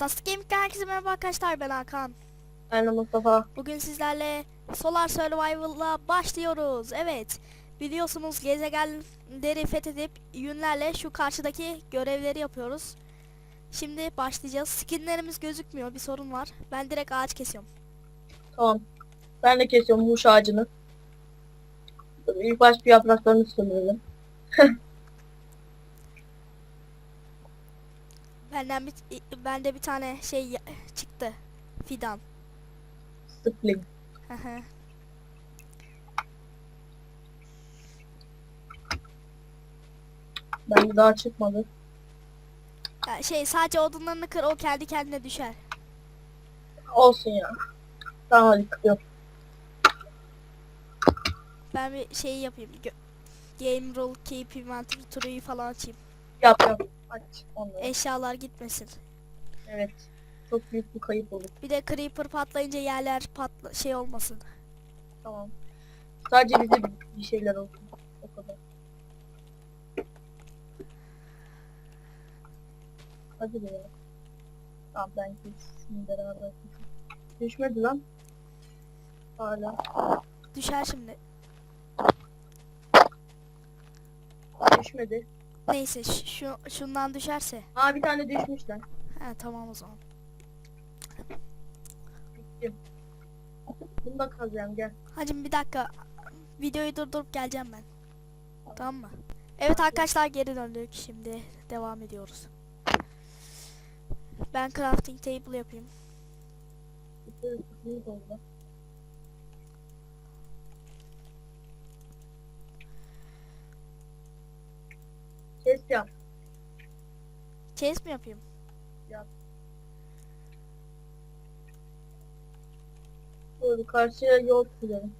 Fantastic Gaming'den herkese merhaba arkadaşlar ben Hakan. Ben de Mustafa. Bugün sizlerle Solar Survival'la başlıyoruz. Evet biliyorsunuz gezegenleri fethedip yünlerle şu karşıdaki görevleri yapıyoruz. Şimdi başlayacağız. Skinlerimiz gözükmüyor bir sorun var. Ben direkt ağaç kesiyorum. Tamam. Ben de kesiyorum huş ağacını. İlk baş bir yapraklarını sömürelim. Benden bir bende bir tane şey çıktı. Fidan. Hı. Bende daha çıkmadı. Ya şey sadece odunlarını kır o kendi kendine düşer. Olsun ya. Tamam hadi kırıyorum. Ben bir şey yapayım. Game rule keep inventory true'yu falan açayım. Yap yap. Aç onları. Eşyalar gitmesin. Evet. Çok büyük bir kayıp olur. Bir de creeper patlayınca yerler patla şey olmasın. Tamam. Sadece bize bir şeyler olsun. O kadar. Hadi be. Tamam ben kesin beraber. Düşmedi lan. Hala. Düşer şimdi. Düşmedi. Neyse şu şundan düşerse. Aa bir tane düşmüş lan. He tamam o zaman. Bittim. Bunu da kazıyorum gel. Hacım bir dakika. Videoyu durdurup geleceğim ben. Tamam mı? Evet arkadaşlar geri döndük. Şimdi devam ediyoruz. Ben crafting table yapayım. Bitti, bitti oldu. Ses yap. Chest mi yapayım? Dur karşıya yol çizelim.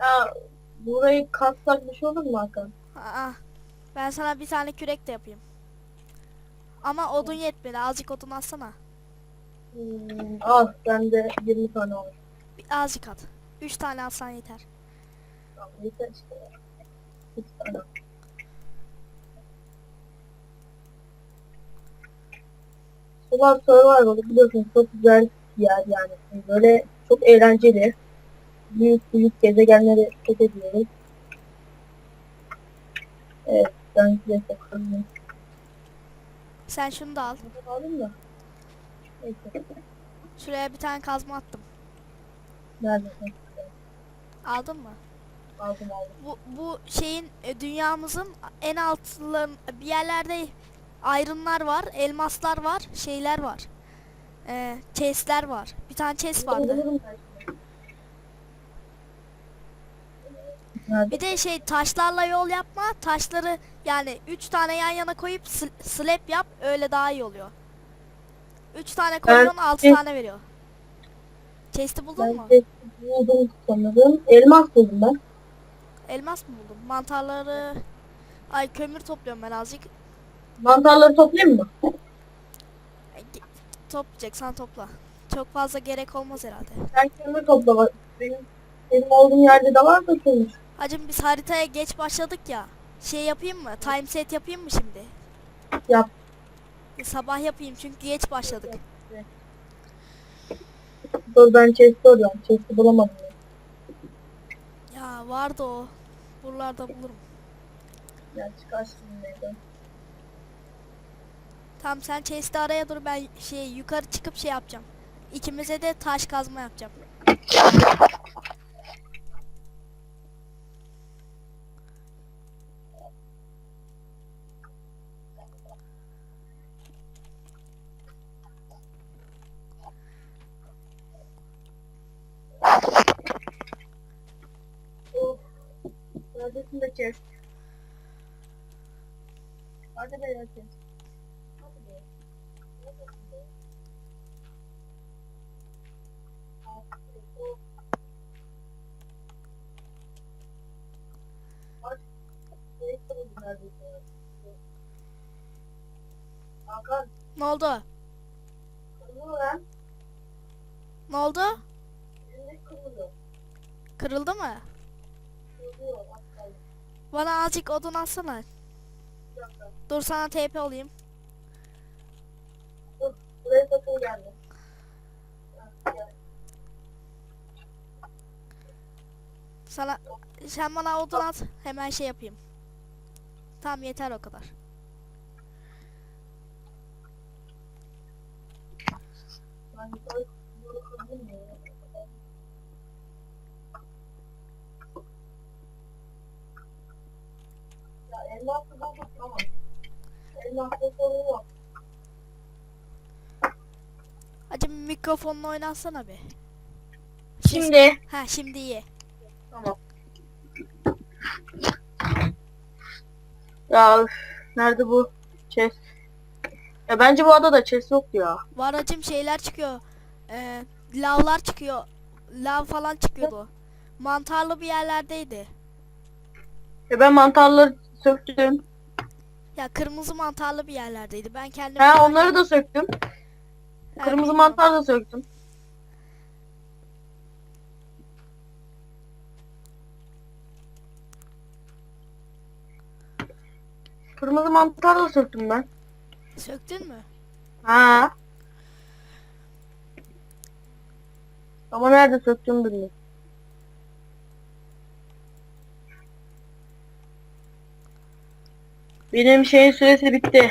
Ya burayı katsak bir şey olur mu Hakan? Aa, ben sana bir tane kürek de yapayım. Ama odun yetmedi. Azıcık odun atsana. Hmm, al bende 20 tane var. Bir azıcık at. 3 tane atsan yeter. Tamam yeter işte ya. Üç tane. Solar Survival'ı biliyorsun çok güzel bir yer yani. Böyle çok eğlenceli. Büyük büyük gezegenleri fethediyoruz. Evet ben size bakalım. Sen şunu da al. Alayım da. Neyse. Şuraya bir tane kazma attım. Neredesin? Aldın mı? Aldım aldım. Bu bu şeyin e, dünyamızın en altların bir yerlerde ayrınlar var, elmaslar var, şeyler var. Ee, chestler var. Bir tane chest vardı. Bir de şey taşlarla yol yapma. Taşları yani 3 tane yan yana koyup sl- slab yap. Öyle daha iyi oluyor. 3 tane koyuyorsun 6 chest- tane veriyor. Chest'i buldun Ben mu? buldum sanırım. Elmas buldum ben. Elmas mı buldun? Mantarları Ay kömür topluyorum ben azıcık. Mantarları toplayayım mı? Toplayacaksan topla. Çok fazla gerek olmaz herhalde. Sen kömür topla bak. Benim, benim olduğum yerde de var da kömür. Hacım biz haritaya geç başladık ya. Şey yapayım mı? Time set yapayım mı şimdi? Yap. Sabah yapayım çünkü geç başladık. Dur ben chest'i arıyorum. Chest'i bulamadım. ya. Vardı o. Buralarda bulurum. Ya çıkar şimdi neyden. Tamam sen chest'i araya dur ben şey yukarı çıkıp şey yapacağım. İkimize de taş kazma yapacağım. Neredesin de chest? Hadi be chest. Hadi be. Neredesin be? Hadi be. Oh. Aç. Chest buldum neredeyse ya. Hakan, Ne oldu? kırmızı lan. Ne oldu? Kırmızı. Kırıldı mı? Hakan, Bana azıcık odun dakika. Dur sana TP olayım. Dur, buraya sakın gelme. Sana sen bana odun at hemen şey yapayım. Tamam yeter o kadar. Acaba mikrofonla oynatsana bir. Şimdi. Ha şimdi iyi. Tamam. Ya üf, nerede bu chest? Ya bence bu adada chest yok ya. Var acım şeyler çıkıyor. Ee, lavlar çıkıyor. Lav falan çıkıyordu. Mantarlı bir yerlerdeydi. Ya ben mantarları söktüm. Ya kırmızı mantarlı bir yerlerdeydi. Ben kendim Ha onları da söktüm. Ha, Kırmızı bilmiyorum. mantar da söktüm. Kırmızı mantar da söktüm ben. Söktün mü? Ha. Ama nerede söktüm bilmiyorum. Benim şeyin süresi bitti.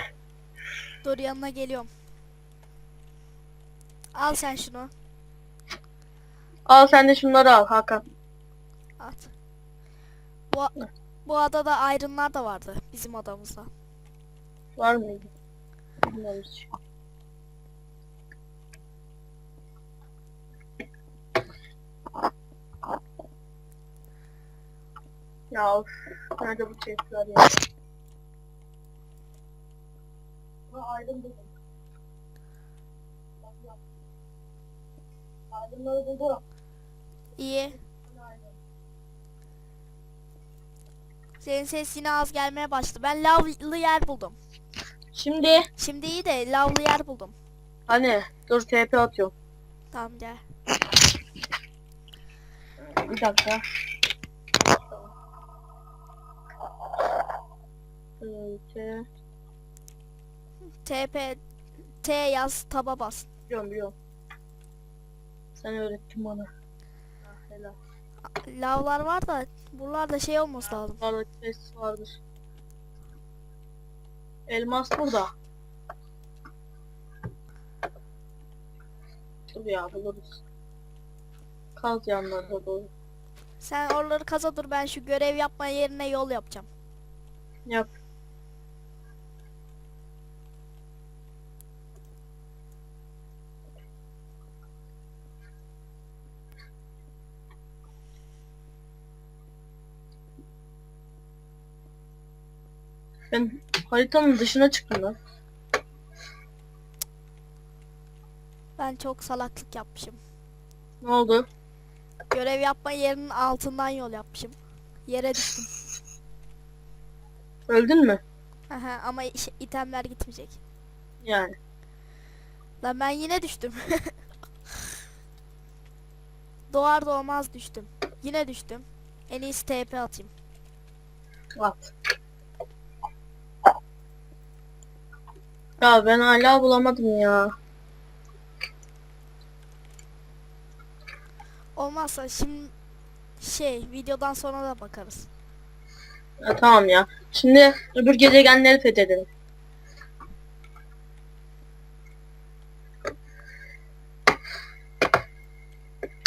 Dur yanına geliyorum. Al sen şunu. Al sen de şunları al Hakan. At. Bu, bu adada ayrınlar da vardı bizim adamızda. Var mıydı? Bilmiyorum hiç. Ya of, nerede bu chestler ya? Ha aydın ya. Aydınları buldum. İyi. Senin ses yine az gelmeye başladı. Ben lavlı yer buldum. Şimdi Şimdi iyi de lavlı yer buldum. hani dur TP atıyorum. Tamam gel. Bir dakika. T TP T yaz taba bas. biliyorum biliyorum. Sen öğrettin bana. Ah, helal. Lavlar var da buralarda şey olması lazım. Burada chest vardır. Elmas burada. Dur ya buluruz. Kaz yanlarına doğru. Sen oraları kaza dur ben şu görev yapma yerine yol yapacağım. Yap. Ben haritanın dışına çıktım lan. Ben çok salaklık yapmışım. Ne oldu? Görev yapma yerinin altından yol yapmışım. Yere düştüm. Öldün mü? Aha, ama iş- itemler gitmeyecek. Yani. Lan ben yine düştüm. Doğar doğmaz düştüm. Yine düştüm. En iyisi TP atayım. At. Ya ben hala bulamadım ya. Olmazsa şimdi şey videodan sonra da bakarız. ya. Tamam ya. Şimdi öbür gezegenleri fethedelim.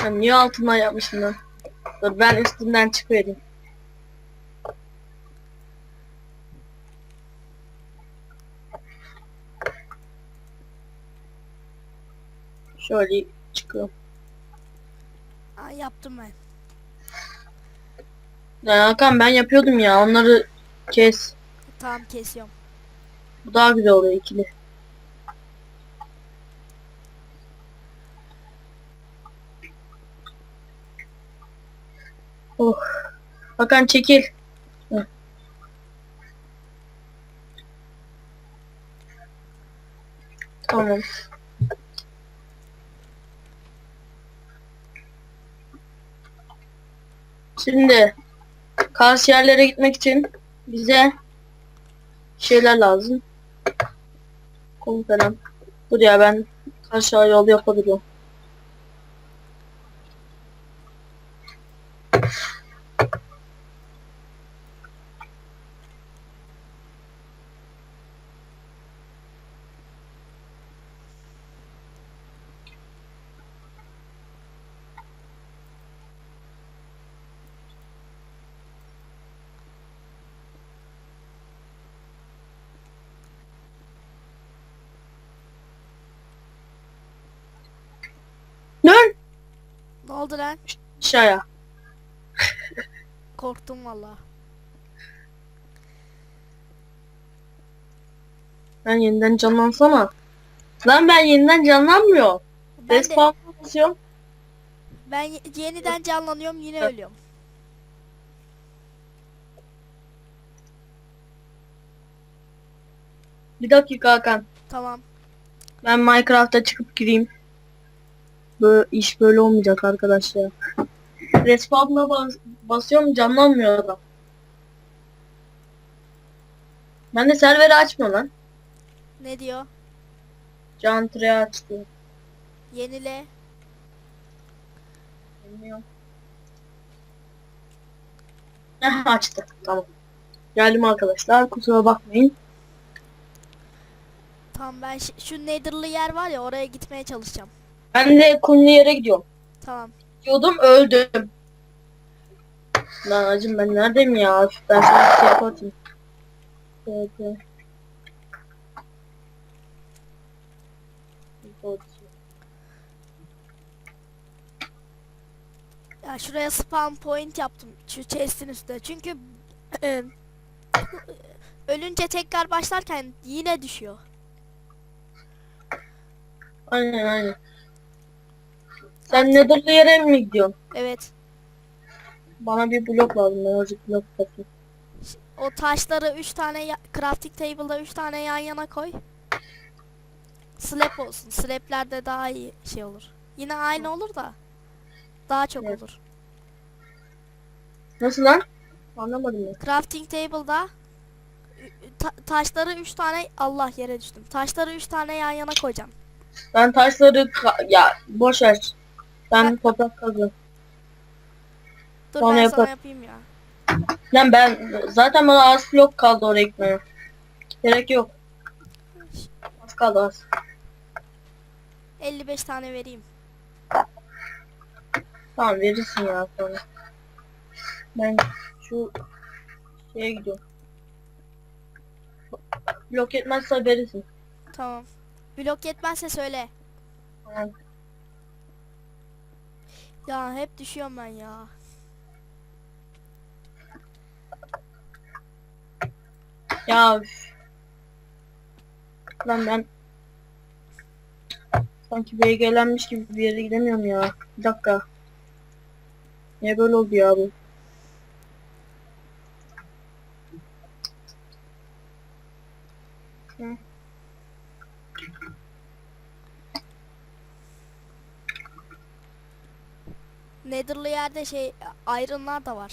Ya niye altından yapmışım? Dur ben üstünden çıkıvereyim. Şöyle çıkıyorum. Aa, yaptım ben. Ya Hakan ben yapıyordum ya onları kes. Tamam kesiyorum. Bu daha güzel oluyor ikili. Oh. Hakan çekil. Tamam. Şimdi karşı gitmek için bize şeyler lazım. Falan. Dur ya ben Aşağı yol yapabiliyorum. Lan Ne oldu lan? aşağıya. Korktum valla. Ben yeniden canlansana. Lan ben yeniden canlanmıyorum. Ben de Respawn basıyorum. ben ye- yeniden canlanıyorum yine ölüyorum. Bir dakika Hakan. Tamam. Ben Minecraft'a çıkıp gireyim. Böyle iş böyle olmayacak arkadaşlar. Respawn'a bas basıyorum canlanmıyor adam. Ben de serveri açmıyor lan. Ne diyor? Can Tire açtı. Yenile. Bilmiyorum. Heh açtı. Tamam. Geldim arkadaşlar. Kusura bakmayın. Tamam ben şu Nether'lı yer var ya oraya gitmeye çalışacağım. Ben de kumlu yere gidiyorum. Tamam. Gidiyordum öldüm. Lan acım ben neredeyim ya? Ben sana bir şey yapatayım. Evet. Ya şuraya spawn point yaptım. Şu chest'in üstüne. Çünkü ölünce tekrar başlarken yine düşüyor. Aynen aynen. Sen Nether'lı yere mi gidiyorsun? Evet. Bana bir blok lazım. Ben azıcık blok yapayım. O taşları 3 tane ya- crafting table'da 3 tane yan yana koy. Slab olsun. Slab'lerde daha iyi şey olur. Yine aynı olur da daha çok Evet. olur. Nasıl lan? Anlamadım ben. Crafting table'da ü- ta- taşları 3 tane Allah yere düştüm. Taşları 3 tane yan yana koyacağım. Ben taşları ka- ya boş ver. Ben toprak kazıyorum. Dur Sonra ben yapar. sana yapayım ya. Lan ben zaten bana az blok kaldı oraya gitmeye. Gerek yok. Az kaldı az. 55 tane vereyim. Tamam verirsin ya sonra. Ben şu şeye gidiyorum. Blok etmezse verirsin. Tamam. Blok yetmezse söyle. Tamam. Ya hep düşüyorum ben ya. Ya üf. Lan ben sanki BG'lenmiş gibi bir yere gidemiyorum ya. Bir dakika. Niye böyle oldu ya bu? Hı. Nether'lı yerde şey iron'lar da var.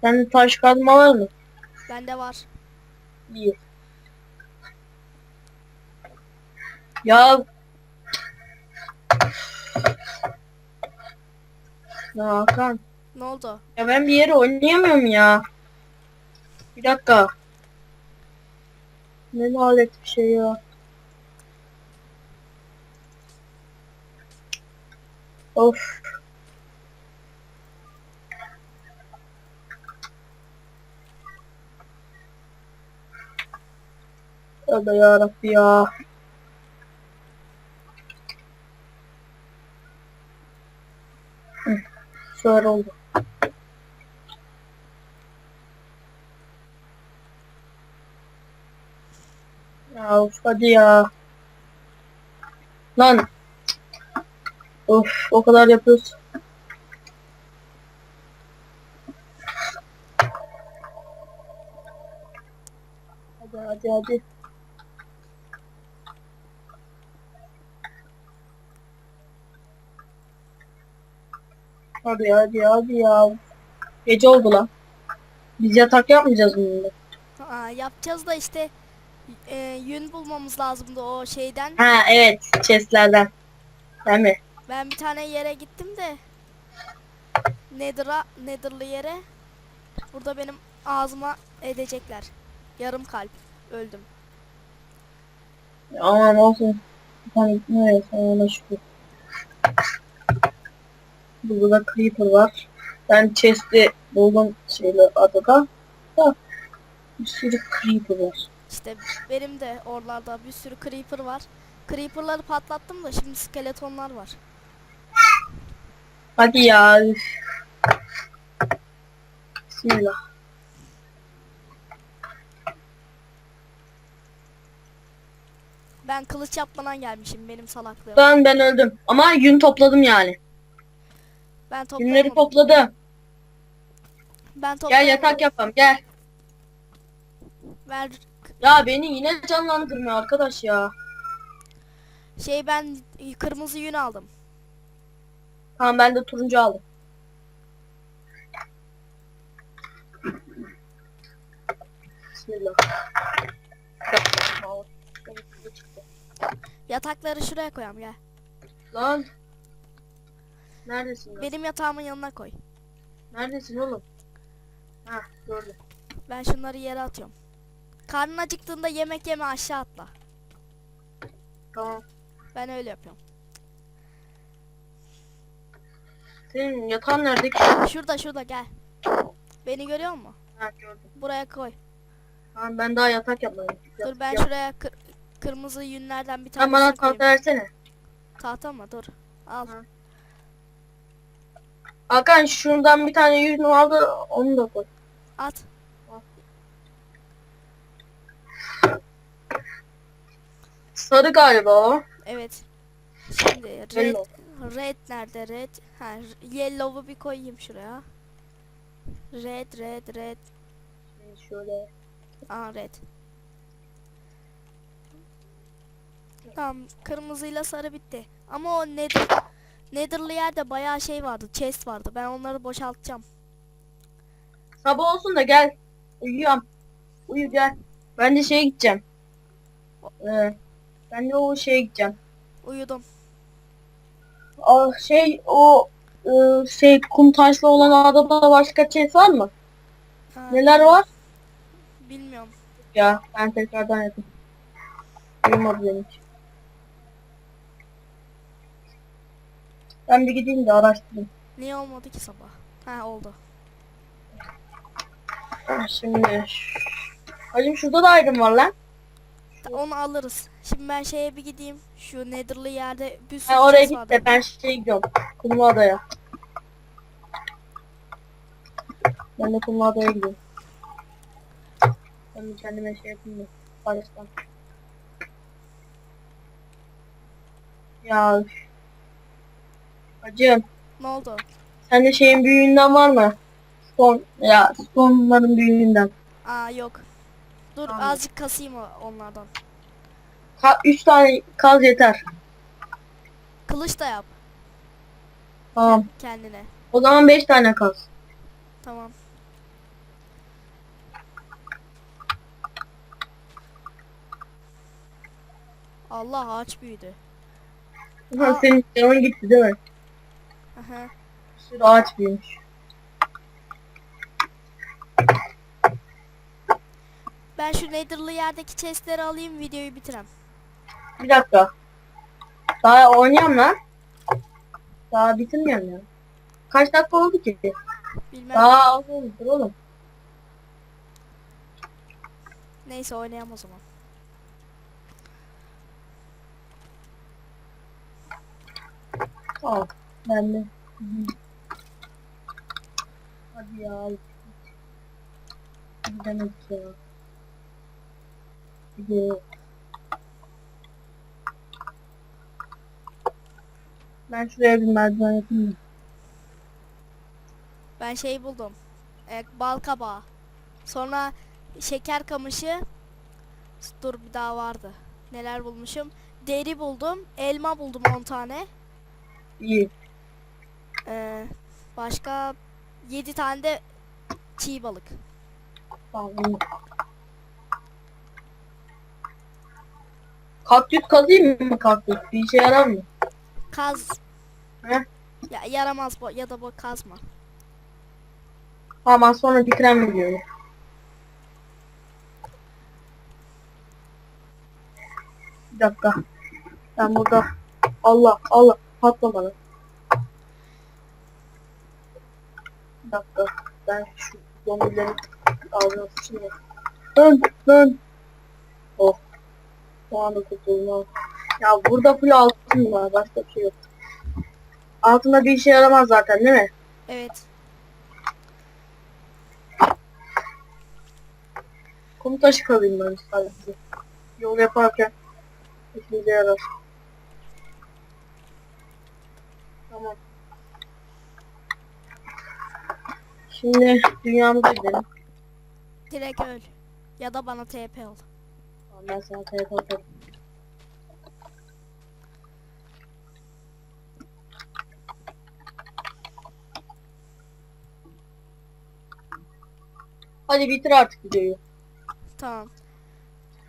Sende taş kazma var mı? Bende var. İyi. Ya Ya Hakan. Ne oldu? Ya ben bir yere oynayamıyorum ya. Bir dakika. Ne lanet bir şey ya. Of. Tövbe yarabbi ya. Şöyle oldu. Ya hadi ya. Lan. Of o kadar yapıyoruz. Hadi hadi hadi. Hadi hadi hadi ya. Gece oldu lan. Biz yatak yapmayacağız bununla. Aa, yapacağız da işte e, yün bulmamız lazımdı o şeyden. Ha evet chestlerden. Değil mi? Ben bir tane yere gittim de Nether'a Nether'lı yere burada benim ağzıma edecekler. Yarım kalp. Öldüm. Aman olsun. Bir tane gitmiyor sen ona şükür. Burada creeper var. Ben chest'i buldum şeyle adada. Da bir sürü creeper var. İşte benim de oralarda bir sürü creeper var. Creeper'ları patlattım da şimdi skeletonlar var. Hadi ya. Bismillah. Ben kılıç yapmadan gelmişim benim salaklığım. Ben ben öldüm. Ama yün topladım yani. Ben Yünleri toplayamadım. topladım. Ben Gel toplayamadım. yatak yapalım gel. Ver Ya beni yine canlandırmıyor arkadaş ya. şey ben kırmızı yün aldım. Tamam ben de turuncu aldım. Bismillah. Yatakları şuraya koyalım gel. Lan. Neredesin lan? Benim yatağımın yanına koy. Neredesin oğlum? Ha gördüm. Ben şunları yere atıyorum. Karnın acıktığında yemek yeme aşağı atla. Tamam. Ben öyle yapıyorum. Senin yatağın nerede ki? Şurada şurada gel. Beni görüyor musun? Ha gördüm. Buraya koy. Tamam ben daha yatak yapmadım. Dur ben Yap. şuraya kır- kırmızı yünlerden bir Sen tane bana tahta versene. Tahta mı? Dur. Al. Ha. Hakan şundan bir tane yün aldı onu da koy. At. Sarı galiba o. Evet. Şimdi red, red nerede red? Ha, yellow'u bir koyayım şuraya. Red, red, red. Şimdi şöyle. Aa red. Tamam, kırmızıyla sarı bitti. Ama o nether, nether'lı yerde bayağı şey vardı, chest vardı. Ben onları boşaltacağım. Sabah olsun da gel. Uyuyorum. Uyu gel. Ben de şeye gideceğim. Ee, ben de o şeye gideceğim. Uyudum. Aa, şey o e, şey kum taşlı olan adada başka şey var mı? Ha, Neler var? Bilmiyorum. Ya ben tekrardan yapayım. Uyumadı benimki. Ben bir gideyim de araştırayım. Niye olmadı ki sabah? Ha oldu. Şimdi Hacım şurada da aydın var lan. Onu alırız. Şimdi ben şeye bir gideyim. Şu nether'lı yerde bir sürü Ha, oraya chest git vardı. de ben şey gidiyorum. Kumlu adaya. Ben de kumlu adaya gidiyorum. Ben bir kendime şey yapayım da. Paylaşsam. Ya. üf. Hacım. Ne oldu? Sende şeyin büyüğünden var mı? Stone. Ya stone'ların büyüğünden. Aa yok. Dur Tamam. azıcık kasayım onlardan. Ka üç tane kaz yeter. Kılıç da yap Tamam. kendine. O zaman beş tane kaz. Tamam. Allah ağaç büyüdü. Aa. Senin canın gitti değil mi? Aha. Bir sürü ağaç büyümüş. Ben şu nether'lı yerdeki chestleri alayım videoyu bitirem. Bir dakika. Daha oynayayım lan. Daha bitirmiyorum ya. Kaç dakika oldu ki? Bilmem. Daha az olmuştur oğlum. Neyse oynayalım o zaman. Al. Ben de. Hı hı. Hadi ya. Ne demek ya. Ben şuraya bir merdiven yapayım mı? Ben şey buldum. E, bal kabağı. Sonra şeker kamışı. Dur bir daha vardı. Neler bulmuşum? Deri buldum. Elma buldum 10 tane. İyi. Ee, başka 7 tane de çiğ balık. Tamam. Kaktüs kazayım mı kaktüs? Bir işe yarar mı? Kaz. He? Ya yaramaz bu ya da bu kazma. Az sonra fikrem biliyorum. Bir dakika. Ben burada Allah Allah patlama lan. Bir dakika. Ben şu zombilerin ağzına sıçayım. Dön dön. O anda kurtuldum. Ya burada full altın var. Başka bir şey yok. Altında bir işe yaramaz zaten değil mi? Evet. Kum taşı kalayım ben sadece. Yol yaparken işimize yarar. Tamam. Şimdi dünyamıza gidelim. Direkt öl. Ya da bana TP ol. Tamam, ben telefon atarım. Hadi bitir artık videoyu. Tamam.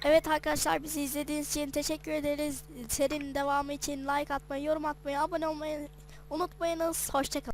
Evet arkadaşlar bizi izlediğiniz için teşekkür ederiz. Serinin devamı için like atmayı, yorum atmayı, abone olmayı unutmayınız. Hoşçakalın.